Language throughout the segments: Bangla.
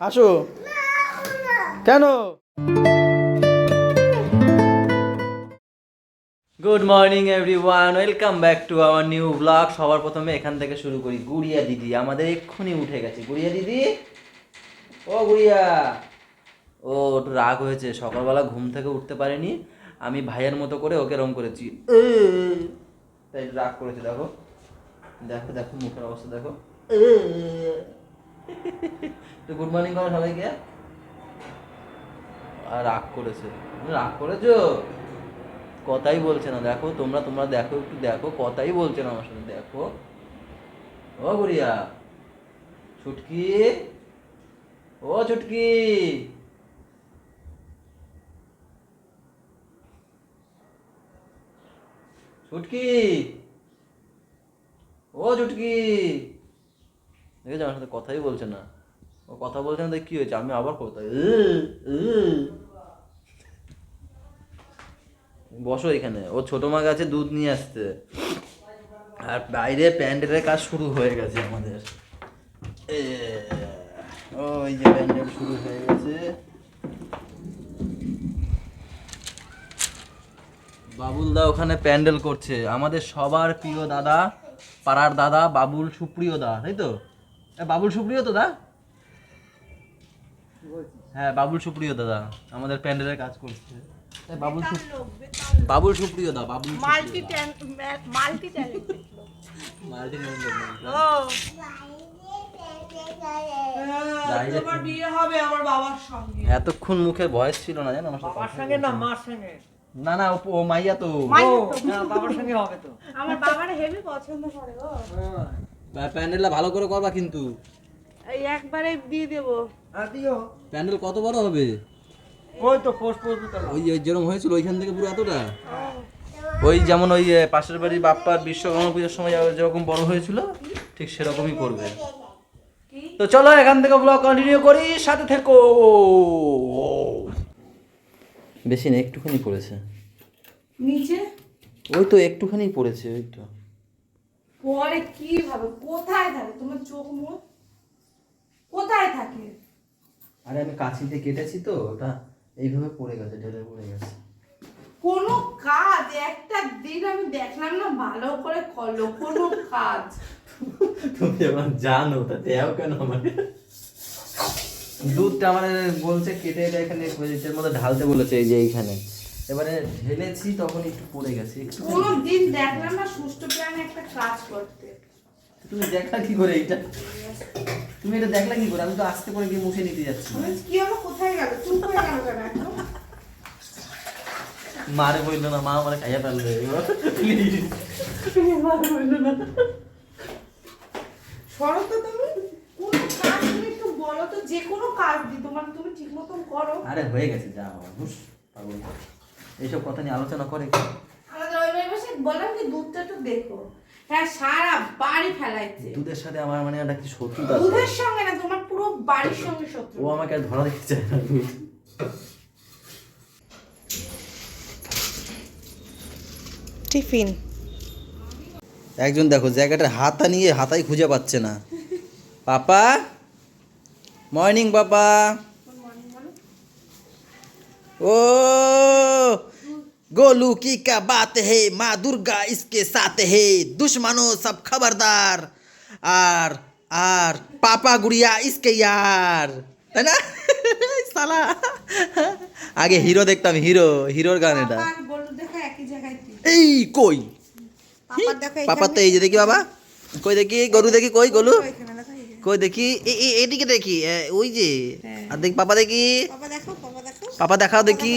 আসো। কেন? Good morning everyone welcome back to our new blog সবার প্রথমে এখান থেকে শুরু করি। গুড়িয়া দিদি আমাদের এক্ষুনি উঠে গেছে। গুড়িয়া দিদি? ও গুড়িয়া। ও একটু রাগ হয়েছে, সকালবেলা ঘুম থেকে উঠতে পারেনি, আমি ভাইয়ের মতো করে ওকে রং করেছি। তাই রাগ করেছে, দেখো। দেখো দেখো, মুখের অবস্থা, দেখো। তো গুড মর্নিং করো সবাইকে। আর রাগ করেছে। রাগ করেছ? কথাই বলছে না, দেখো, তোমরা তোমরা দেখো, একটু দেখো, কথাই বলছে না আমার সাথে, দেখো। ও গুড়িয়া, ছুটকি, ও ছুটকি। ছুটকি ও ছুটকি দেখেছ, আমার সাথে কথাই বলছে না। ও কথা বলছে না কি হয়েছে, আমি আবার কোথায় বসো এখানে, ও ছোট মা গেছে দুধ নিয়ে আসতে। আর বাইরে প্যান্ডেলের কাজ শুরু হয়ে গেছে আমাদের। ওই যে প্যান্ডেল শুরু হয়ে গেছে। বাবুলদা ওখানে প্যান্ডেল করছে। আমাদের সবার প্রিয় দাদা পাড়ার দাদা বাবুল সুপ্রিয় দা তাই তো? এ, বাবুল সুপ্রিয় তো দা? হ্যাঁ বাবুল সুপ্রিয় দাদা আমাদের প্যান্ডেলের কাজ করছে। Babul Babul Supriyo da Babul multi multi talented multi ও। তোমার বিয়ে হবে আমার বাবার সঙ্গে। এতক্ষণ মুখে বয়স ছিল না জানো আমার সাথে বাবার কথা সঙ্গে না মার সঙ্গে। না না ও- মাইয়া তো। বাবার সঙ্গে হবে তো। আমার বাবার হেভি পছন্দ করে ও। প্যা- প্যান্ডেলটা ভালো করে করবা কিন্তু। এই একবারে দিয়ে দেবো। আর দিও। প্যান্ডেল কত বড় হবে? ওই তো তো। ওই ওই যেরকম হয়েছিল ওইখান থেকে পুরো এতটা? ওই যেমন ওই পাশের বাড়ির বাপ্পার বিশ্বকর্মা পুজোর সময় যেরকম বড় হয়েছিল ঠিক সেরকমই করবে। তো চলো এখান থেকে ব্লগ কন্টিনিউ করি সাথে থেকো। বেশি না একটুখানি পড়েছে। নিচে? ওই তো একটুখানি পড়েছে ওই তো। পরে কি ভাবে? কোথায় থাকে? তোমার চোখ মুখ? কোথায় থাকে? আরে আমি কাছিতে কেটেছি তো ওটা এইভাবে পড়ে গেছে ঢেলে পড়ে গেছে। কোনো কাজ একটা দিন আমি দেখলাম না ভালো করে করল কোনো কাজ। তুমি আমার জানো তা দেও কেন আমাকে দুধটা মানে বলছে কেটে এটা এখানে এটার মধ্যে ঢালতে বলেছে এই যে এইখানে। এবারে ঢেলেছি তখন একটু পড়ে গেছে একটু কোনো দিন দেখলাম না সুস্থ প্রাণে একটা কাজ করতে। তুমি দেখলা কি করে এটা তুমি এটা দেখলা কি করে? আমি তো আস্তে করে গিয়ে মুছে নিতে যাচ্ছি। কি হলো? কোথায় গেল? চুপ গেল কেন মারে বলল না মা আমার খাইয়া ফেলবে। প্লিজ সরো তো তুমি কোনো কাজ তুমি একটু বলো তো যে কোনো কাজ দি তোমার তুমি ঠিক মতন করো। আরে হয়ে গেছে যা বাবা হুস পাগল। এইসব কথা নিয়ে আলোচনা করে আমাদের ওই বাড়ি বসে বললাম কি দুধটা একটু দেখো। হ্যাঁ সারা বাড়ি ফেলাইছে। দুধের সাথে আমার মানে একটা কি শত্রুতা দুধের সঙ্গে না তোমার পুরো বাড়ির সঙ্গে শত্রু ও আমাকে আর ধরা দিতে চায় না দুধ টিফিন। একজন দেখো জ্যাকেটের হাতা নিয়ে হাতাই খুঁজে পাচ্ছে না। পাপা মর্নিং পাপা ও गोलू की क्या बात है माँ दुर्गा इसके साथ है दुश्मनों सब खबरदार আর আর পাপা গুড়িয়া ইসকে ইয়ার তাই না সালা আগে হিরো দেখতাম হিরো হিরোর গান এটা পাপা বলু দেখা একই জায়গায় তুই এই কই পাপা দেখো পাপা তো এই যে দেখি বাবা কই দেখি গরু দেখি কই গরু এখানে দেখো এই যে। কই দেখি? এদিকে দেখি। ওই যে। আর দেখি পাপা দেখি। পাপা দেখো পাপা দেখো। পাপা দেখাও দেখি।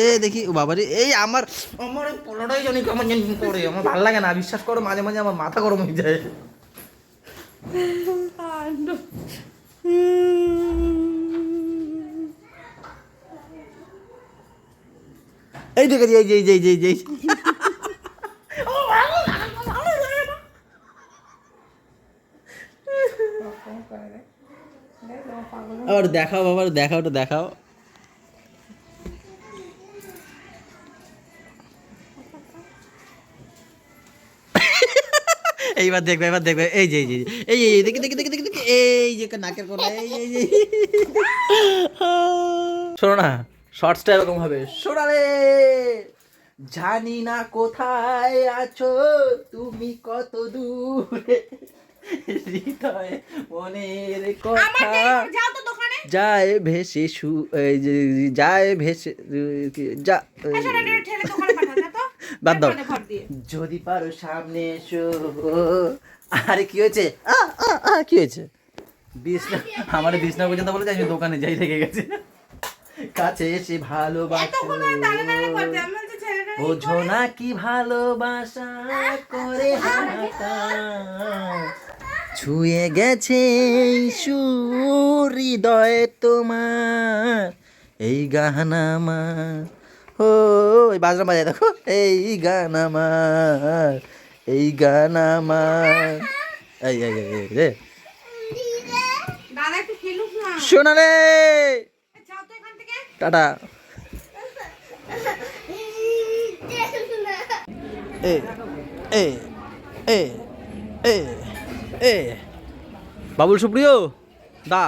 এ দেখি। ও বাবা রে এই আমার আমার পনেরোটাই জানি কেমন জানি করে। আমার ভালো লাগে না। বিশ্বাস করো মাঝে মাঝে আমার মাথা গরম হয়ে যায়। এই দেখেছি এই যে এই যে এই যে। আবার দেখাও আবার দেখাও তো দেখাও। এইবার দেখবে এবার দেখবে। এই যে এই যে, এই এই দেখি দেখি দেখি দেখি দেখি। এই যে নাকের কোনা এই এই যে শোনো না শর্টসটা এরকম হবে। শোনালে জানি না কোথায় আছো, তুমি কত দূরে। হৃদয় মনের কথা যাও তো দোকানে যায় ভেসে সু এই যে যায় ভেসে যা বাদ দাও যদি পারো সামনে এসো আরে কি হয়েছে কি হয়েছে বিছনা আমার বিছনা পর্যন্ত বলে যে আমি দোকানে যাই রেখে গেছে কাছে এসে ভালোবাসো বলছি বোঝো না কি ভালোবাসা করে হাতা ছুঁয়ে গেছে সুর হৃদয়ে তোমার। এই গান আমার। ও এই বাজনা বাজায় দেখো। এই গান আমার। এই গান আমার। এই এই এই, রে দাদা একটু খেলুক না। শোনা রে যাও তো এখান থেকে। টাটা। এ এ এ এ। এ বাবুল সুপ্রিয়? দা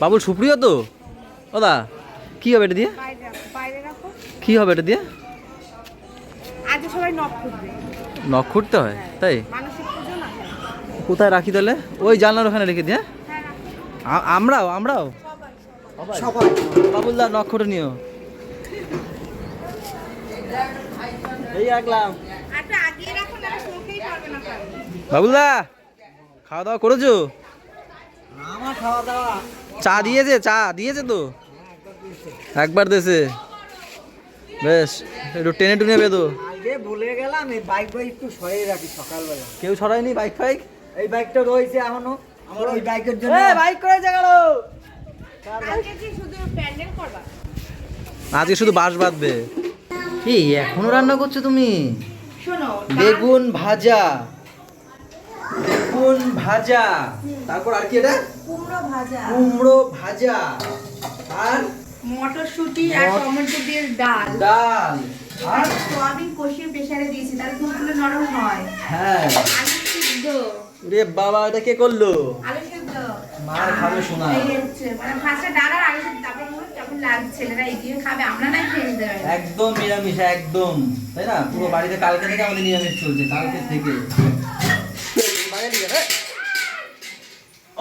বাবুল সুপ্রিয় তো? ও দা কি হবে এটা দিয়ে? কি হবে এটা দিয়ে? আজ সবাই নখ খুঁজবে। নখ খুঁড়তে হয় তাই? কোথায় রাখি তাহলে? ওই জানলার ওখানে রেখে দিয়ে হ্যাঁ? আমরাও আমরাও? সবাই বাবুল দা নখ খুঁটে নিও। এই রাখলাম। আচ্ছা খাওয়া দাওয়া করেছ? আমার খাওয়া দাওয়া চা দিয়েছে চা দিয়েছে তো? একবার দেশে বেশ একটু টেনে টুনে বেদো আগে ভুলে গেলাম এই বাইক বাইক একটু সরিয়ে রাখি সকালবেলা। কেউ ছড়ায়নি বাইক ফাইক এই বাইকটা রয়েছে এখনও আমার ওই বাইকের জন্য। বাইক করেছে গেল। আজকে কি শুধু প্যান্ডেল করবা? আজকে শুধু বাঁশ বাঁধবে। কি এখনও রান্না করছ তুমি? শোনো বেগুন ভাজা। বেগুন ভাজা। তারপর আর কি এটা? কুমড়ো ভাজা। কুমড়ো ভাজা। আর মটরশুঁটি আর টমেটো দিয়ে ডাল। ডাল। আর সোয়াবিন কষিয়ে প্রেসারে দিয়েছি তাহলে ফুলগুলো নরম হয়। হ্যাঁ। আলু সিদ্ধ। রে বাবা এটা কে করল? আলু সিদ্ধ। মার খাবে শোনা এই হচ্ছে মানে ফার্স্টে ডাল আর আলু সিদ্ধ তারপর যখন লাগছে ছেলেরা এগিয়ে খাবে আমরা না খেয়ে নিতে একদম নিরামিষ একদম। তাই না? পুরো বাড়িতে কালকে থেকে আমাদের নিরামিষ চলছে কালকে থেকে।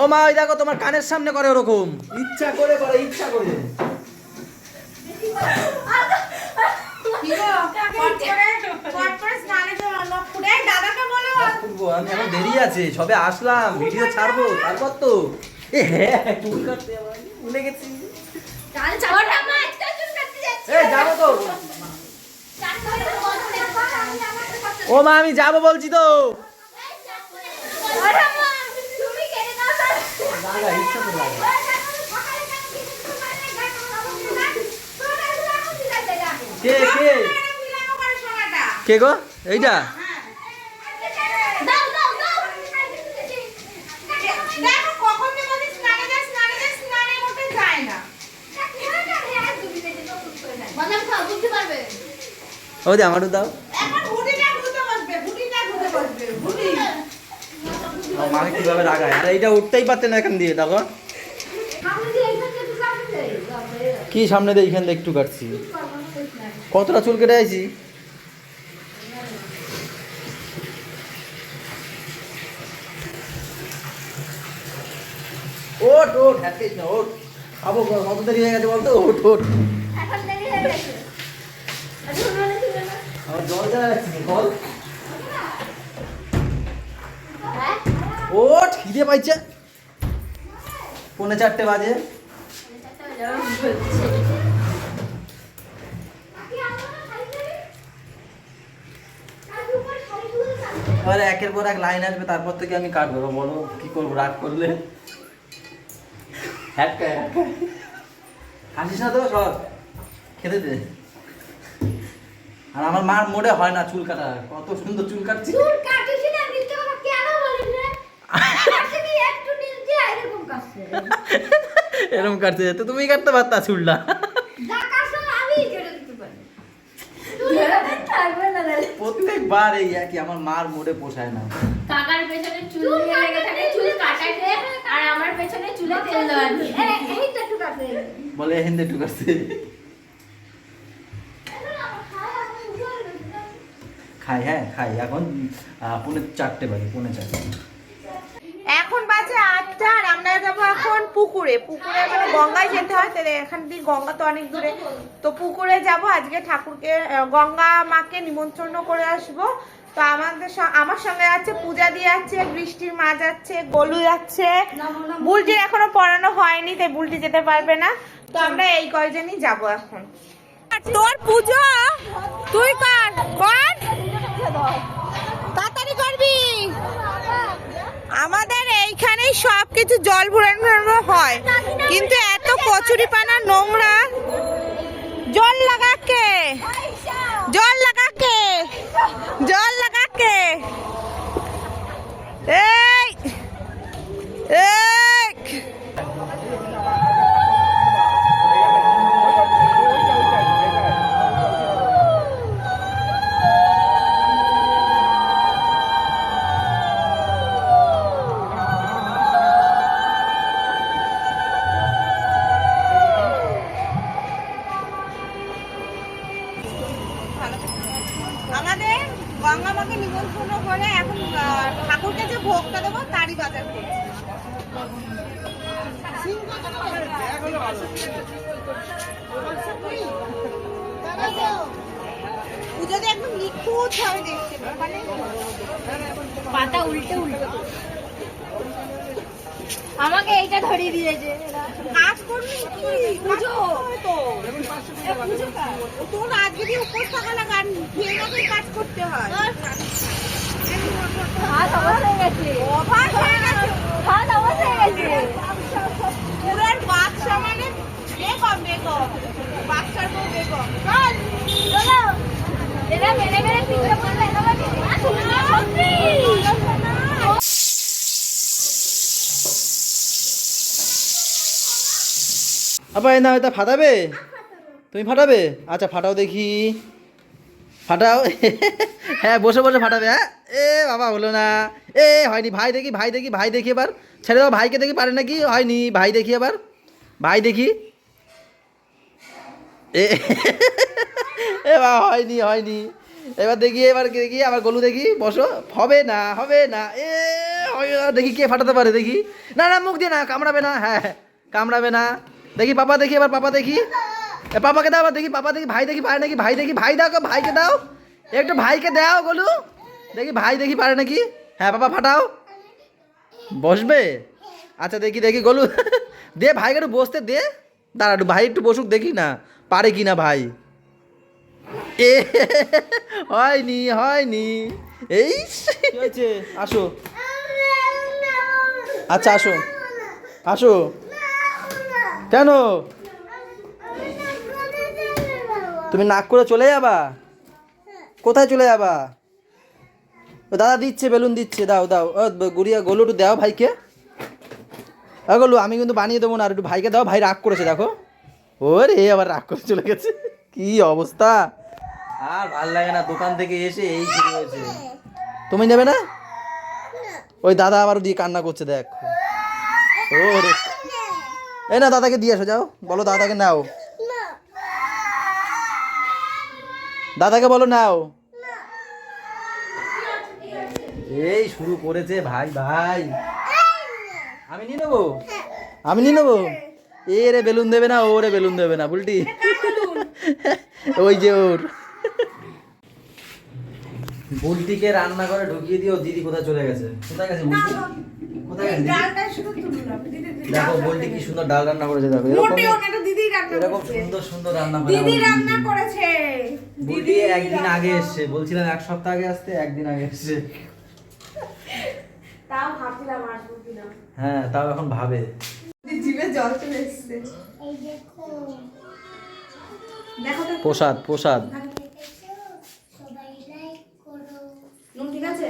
ও মা ওই দেখো তোমার কানের সামনে করে ওরকম। ইচ্ছা করে করে ইচ্ছা করে। আমি এখন দেরি আছে সবে আসলাম ভিডিও ছাড়বো তারপর হ্যাঁ চুল কাটতে ভুলে গেছি। যাব। তো। ও মা আমি যাব বলছি তো ওটা মা তুমি কেটে দাও তার লাগা ইচ্ছা তো লাগা কে কে? কে গো? এইটা? দাও দাও দাও। দেখো কখন যে বলি স্নানে যায় স্নানে যায় স্নানের মধ্যে যায় না বাদাম খাও বুঝতে পারবে ও দে আমারও দাও এখন ভুটিটা ধুতে বসবে ভুটিটা ধুতে বসবে ভুটি ও মাকে কীভাবে রাগায়? আর এইটা উঠতেই পারতে না এখান দিয়ে দেখো। কি সামনে দিয়ে এখান থেকে একটু কাটছি? কতটা চুল কেটে আইছি? ওট ওট হ্যাঁ না ওট খাব কত দেরি হয়ে গেছে বলতো? ওট ওট এখন দেরি হয়ে গেছে। আচ্ছা মনে জল জ্বালা লাগছে বল। ওট খিদে পাইছে। পৌনে চারটে বাজে। এবার একের পর এক লাইন আসবে, তারপর থেকে আমি কাটবো। বলো, কি করব, রাগ করলে? হাসিস না তো সব? খেতে দে। আর আমার মার মোড়ে হয় না চুল কাটা। কত সুন্দর চুল কাটছি। চুল না মিথ্যে কথা কেন বলিস রে কাটতে কি একটু নিচে এরকম কাটতে যেত তুমি কাটতে পারতা চুলটা। যা কাটছে আমি কেটে দিতে পারি। চুল কাটতে থাকবে না তাহলে। প্রত্যেকবার এই একই আমার মার মোড়ে পোষায় না। কাকার পেছনে চুল লেগে থাকে চুল কাটাতে আর আমার পেছনে চুলে তেল দেওয়া এই, এই তো একটু কাটবে। বলে হিন্দে টুকাচ্ছে খাই হ্যাঁ খাই। এখন পৌনে চারটে বাজে পৌনে চারটে এখন বাজে আটটা আর আমরা যাব এখন পুকুরে। পুকুরে যাব গঙ্গায় যেতে হয়, তাহলে এখান দিয়ে গঙ্গা তো অনেক দূরে। তো পুকুরে যাব, আজকে ঠাকুরকে গঙ্গা মাকে নিমন্ত্রণ করে আসব। তো আমাদের আমার সঙ্গে আছে, পূজা দিয়ে যাচ্ছে বৃষ্টির মা যাচ্ছে, গোলু যাচ্ছে। বুলটির এখনও পড়ানো হয়নি, তাই বুলটি যেতে পারবে না। তো আমরা এই কয়জনই যাব এখন। তোর পুজো? তুই কর? কর তাড়াতাড়ি করবি। আমাদের এইখানে সব কিছু জল ভরানো হয়। কিন্তু এত কচুরি পানা নোংরা। জল লাগাকে জল লাগাকে জল লাগাকে এই! এই! পুজোতে একদম নিখুঁত ভাবে দেখছি মানে পাতা উল্টে উল্টে। আমাকে এইটা ধরিয়ে দিয়েছে। কাজ করবি পুজো? তোর আজকে দিয়ে উপোস থাকা লাগা খেয়ে না কাজ করতে হয়? হাত অবশ হয়ে গেছে। অভাব হয়ে গেছে হাত অবশ হয়ে গেছে পুরার বাচ্চা মানে বেগম বেগম। বাচ্চার বউ বেগম। চল চলো। এটা মেরে মেরে পিঠে পড়লে আবার না এটা ফাটাবে? তুমি ফাটাবে? আচ্ছা ফাটাও দেখি। ফাটাও। হ্যাঁ বসে বসে ফাটাবে হ্যাঁ? এ বাবা হলো না। এ হয়নি ভাই দেখি ভাই দেখি ভাই দেখি এবার। ছেড়ে দাও ভাইকে দেখি পারে নাকি? হয়নি ভাই দেখি এবার। ভাই দেখি। এ এ বাবা হয়নি হয়নি। এবার দেখি এবার দেখি, আবার গলু দেখি, বসো। হবে না হবে না। এ, হয় দেখি কে ফাটাতে পারে, দেখি। না না, মুখ দিয়ে না, কামড়াবে না হ্যাঁ কামড়াবে না। দেখি পাপা দেখি, এবার পাপা দেখি। পাপাকে দাও দেখি, পাপা দেখি, ভাই দেখি পারে নাকি, ভাই দেখি, ভাই দাও ভাইকে দাও। একটু ভাইকে দাও, গলু। দেখি ভাই দেখি পারে নাকি। হ্যাঁ পাপা ফাটাও। বসবে? আচ্ছা দেখি দেখি, গলু। দে, ভাইকে একটু বসতে দে। দাঁড়া, একটু ভাই একটু বসুক, দেখি না। পারে কি না ভাই? এ, হয়নি হয়নি। এই আসো। আচ্ছা আসো। আসো। কেন? তুমি নাক করে চলে যাবা? কোথায় চলে যাবা? ও, দাদা দিচ্ছে, বেলুন দিচ্ছে। দাও দাও। গুড়িয়া গোলু একটু দাও ভাইকে গোলু, আমি কিন্তু বানিয়ে দেবো না। আর একটু ভাইকে দাও। ভাই রাগ করেছে, দেখো। ও রে আবার রাগ করে চলে গেছে। কি অবস্থা? আর ভালো লাগে না দোকান থেকে এসে এই শুরু হয়েছে। তুমি নেবে না? ওই দাদা আবার দিয়ে কান্না করছে দেখ। ও রে এই না দাদাকে দিয়ে এসো যাও। বলো দাদাকে নাও। দাদাকে বলো নাও। এই শুরু করেছে ভাই ভাই। আমি নিয়ে নেব? আমি নিয়ে নেব? এ রে বেলুন দেবে না ও রে বেলুন দেবে না বুলটি। ওই যে ওর। বুলটিকে রান্না করে ঢুকিয়ে দিও দিদি কোথায় চলে গেছে? কোথায় গেছে বুলটি? কোথায় গেছে দিদি? ডালটা শুধু তুললাম। দিদি দেখো বলটি কি সুন্দর ডাল রান্না করেছে দেখো। এরকম এরকম সুন্দর সুন্দর রান্না করে দিদি রান্না করেছে। বুলটি একদিন আগে এসছে। বলছিলাম এক সপ্তাহ আগে আসতে একদিন আগে এসছে। তাও ভাবছিলাম আসব কিনা। হ্যাঁ তাও এখন ভাবে। জিভে জল চলে এসছে। প্রসাদ প্রসাদ। ঠিক আছে?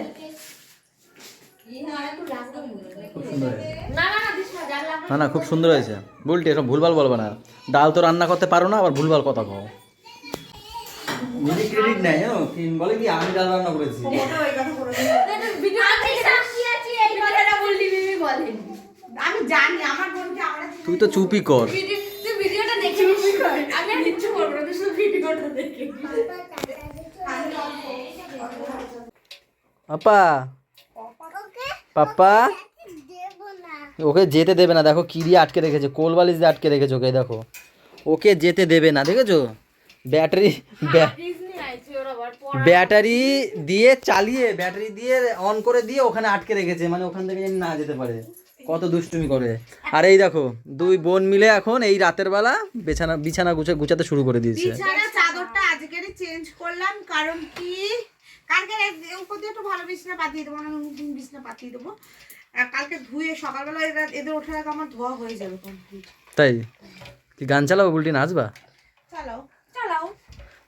খুব সুন্দর হয়েছে। না না খুব সুন্দর হয়েছে। বলটি এসব ভুলভাল বলবে না। ডাল তো রান্না করতে পারো না আবার ভুলভাল কথা কও। নিজে ক্রেডিট নেয় জানো? কি বলে কি আমি ডাল রান্না করেছি। আমি জানি আমার বোনকে আমরা তুই তো চুপই কর। তুই ভিডিওটা দেখে নিবি। আমি আর কিচ্ছু করব না তুই শুধু ভিডিওটা দেখে আপা। না ওকে যেতে দেবে না দেখো কি দিয়ে আটকে রেখেছে কোল বালিশ দিয়ে আটকে রেখেছে ওকে দেখো। ওকে যেতে দেবে না দেখেছ? ব্যাটারি আবার ব্যাটারি দিয়ে চালিয়ে ব্যাটারি দিয়ে অন করে দিয়ে ওখানে আটকে রেখেছে মানে ওখান থেকে না যেতে পারে। কত দুষ্টুমি করে। আর এই দেখো দুই বোন মিলে এখন এই রাতের বেলা বিছানা বিছানা গুছা গুছাতে শুরু করে দিয়েছে। বিছানা চাদরটা আজকেরই চেঞ্জ করলাম কারণ কি? কালকে উপর দিয়ে একটু ভালো বিছানা পাতিয়ে দেবো না বিছানা পাতিয়ে দেবো। কালকে ধুয়ে সকালবেলা এরা এদের ওঠার আগে আমার ধোয়া হয়ে যাবে কমপ্লিট তাই? কি গান চালাবো বুলটি নাচবা? চালাও। চালাও।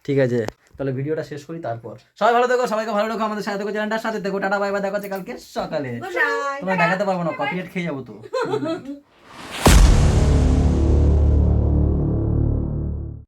ঠিক আছে। তাহলে ভিডিওটা শেষ করি তারপর। সবাই ভালো থেকো সবাইকে ভালো রাখো আমাদের সাথে থেকো চ্যানেলটার সাথে দেখো টাটা বাই বাই দেখা হচ্ছে কালকে সকালে। তোমরা দেখাতে পারব না কপিরাইট খেয়ে যাব তো।